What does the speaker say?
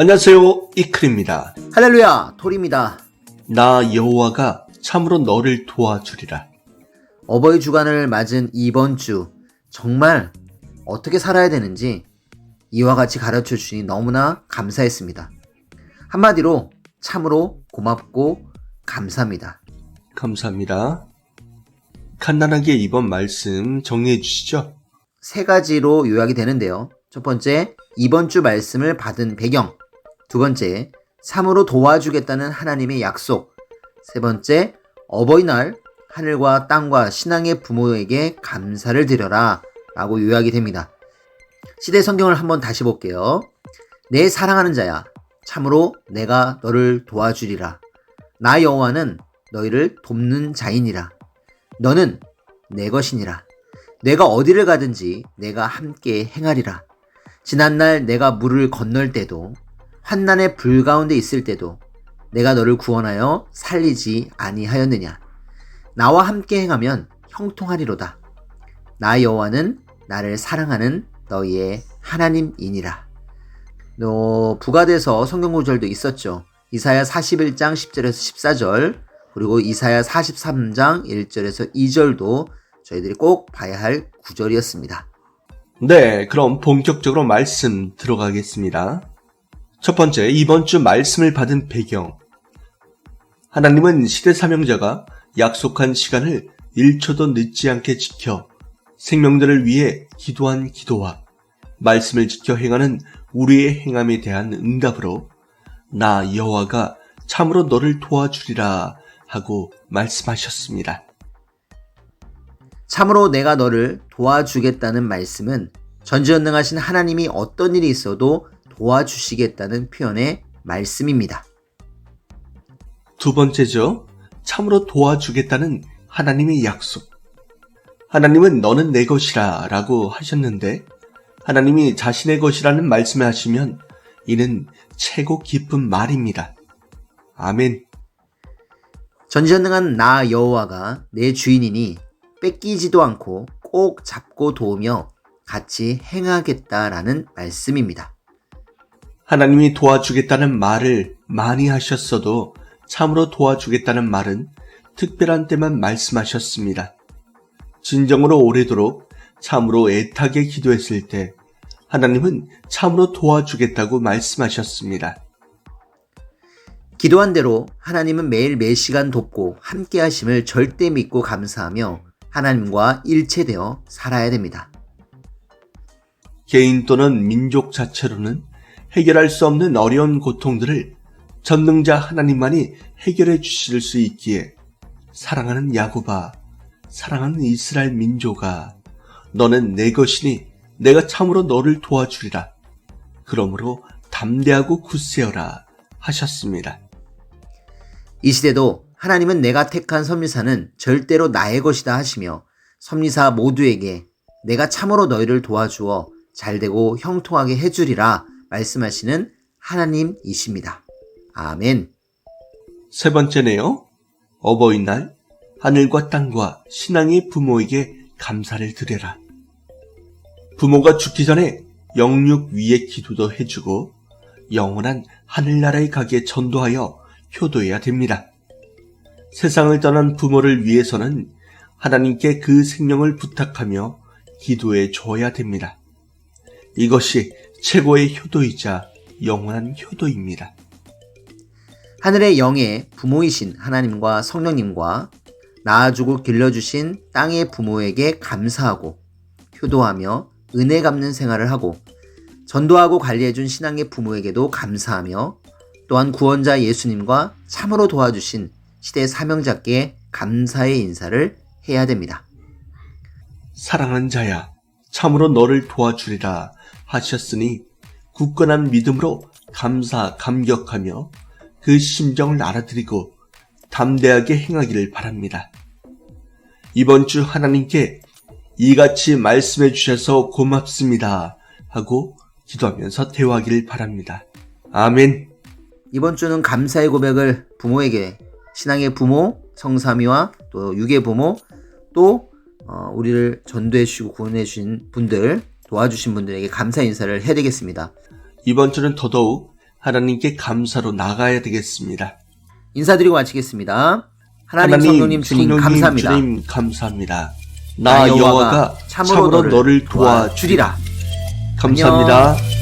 안녕하세요. 이클입니다. 할렐루야, 토리입니다. 나 여호와가 참으로 너를 도와주리라. 어버이 주간을 맞은 이번 주, 정말 어떻게 살아야 되는지 이와 같이 가르쳐 주시니 너무나 감사했습니다. 한마디로 참으로 고맙고 감사합니다. 감사합니다. 간단하게 이번 말씀 정리해 주시죠. 세 가지로 요약이 되는데요. 첫 번째, 이번 주 말씀을 받은 배경. 두 번째, 참으로 도와주겠다는 하나님의 약속. 세 번째, 어버이날 하늘과 땅과 신앙의 부모에게 감사를 드려라 라고 요약이 됩니다. 시대 성경을 한번 다시 볼게요. 내 사랑하는 자야, 참으로 내가 너를 도와주리라. 나 여호와는 너희를 돕는 자이니라. 너는 내 것이니라. 내가 어디를 가든지 내가 함께 행하리라. 지난날 내가 물을 건널 때도 환난의 불 가운데 있을 때도 내가 너를 구원하여 살리지 아니하였느냐. 나와 함께 행하면 형통하리로다. 나 여호와는 나를 사랑하는 너희의 하나님이니라. 너 부가돼서 성경 구절도 있었죠. 이사야 41장 10절에서 14절 그리고 이사야 43장 1절에서 2절도 저희들이 꼭 봐야 할 구절이었습니다. 네, 그럼 본격적으로 말씀 들어가겠습니다. 첫 번째, 이번 주 말씀을 받은 배경. 하나님은 시대 사명자가 약속한 시간을 1초도 늦지 않게 지켜 생명들을 위해 기도한 기도와 말씀을 지켜 행하는 우리의 행함에 대한 응답으로 나 여호와가 참으로 너를 도와주리라 하고 말씀하셨습니다. 참으로 내가 너를 도와주겠다는 말씀은 전지전능하신 하나님이 어떤 일이 있어도 도와주시겠다는 표현의 말씀입니다. 두 번째죠. 참으로 도와주겠다는 하나님의 약속. 하나님은 너는 내 것이라 라고 하셨는데 하나님이 자신의 것이라는 말씀을 하시면 이는 최고 기쁜 말입니다. 아멘. 전지전능한 나 여호와가 내 주인이니 뺏기지도 않고 꼭 잡고 도우며 같이 행하겠다라는 말씀입니다. 하나님이 도와주겠다는 말을 많이 하셨어도 참으로 도와주겠다는 말은 특별한 때만 말씀하셨습니다. 진정으로 오래도록 참으로 애타게 기도했을 때 하나님은 참으로 도와주겠다고 말씀하셨습니다. 기도한 대로 하나님은 매일 매 시간 돕고 함께 하심을 절대 믿고 감사하며 하나님과 일체되어 살아야 됩니다. 개인 또는 민족 자체로는 해결할 수 없는 어려운 고통들을 전능자 하나님만이 해결해 주실 수 있기에 사랑하는 야고바, 사랑하는 이스라엘 민족아, 너는 내 것이니 내가 참으로 너를 도와주리라. 그러므로 담대하고 굳세어라 하셨습니다. 이 시대도 하나님은 내가 택한 섭리사는 절대로 나의 것이다 하시며 섭리사 모두에게 내가 참으로 너희를 도와주어 잘되고 형통하게 해주리라 말씀하시는 하나님이십니다. 아멘. 세 번째네요. 어버이날 하늘과 땅과 신앙의 부모에게 감사를 드려라. 부모가 죽기 전에 영육 위의 기도도 해주고 영원한 하늘나라에 가게 전도하여 효도해야 됩니다. 세상을 떠난 부모를 위해서는 하나님께 그 생명을 부탁하며 기도해 줘야 됩니다. 이것이 최고의 효도이자 영원한 효도입니다. 하늘의 영의 부모이신 하나님과 성령님과 낳아주고 길러주신 땅의 부모에게 감사하고 효도하며 은혜 갚는 생활을 하고 전도하고 관리해준 신앙의 부모에게도 감사하며 또한 구원자 예수님과 참으로 도와주신 시대 사명자께 감사의 인사를 해야 됩니다. 사랑하는 자야, 참으로 너를 도와주리라 하셨으니 굳건한 믿음으로 감사, 감격하며 그 심정을 알아들이고 담대하게 행하기를 바랍니다. 이번 주 하나님께 이같이 말씀해 주셔서 고맙습니다 하고 기도하면서 대화하기를 바랍니다. 아멘. 이번 주는 감사의 고백을 부모에게 신앙의 부모, 성삼위와 또 육의 부모, 또 어, 우리를 전도해 주시고 구원해 주신 분들, 도와주신 분들에게 감사 인사를 해야 되겠습니다. 이번 주는 더더욱 하나님께 감사로 나가야 되겠습니다. 인사드리고 마치겠습니다. 하나님, 성령님 주님 감사합니다. 주님 감사합니다. 나 나 여호와가 참으로 참으로 너를 도와주리라. 도와주리라. 감사합니다.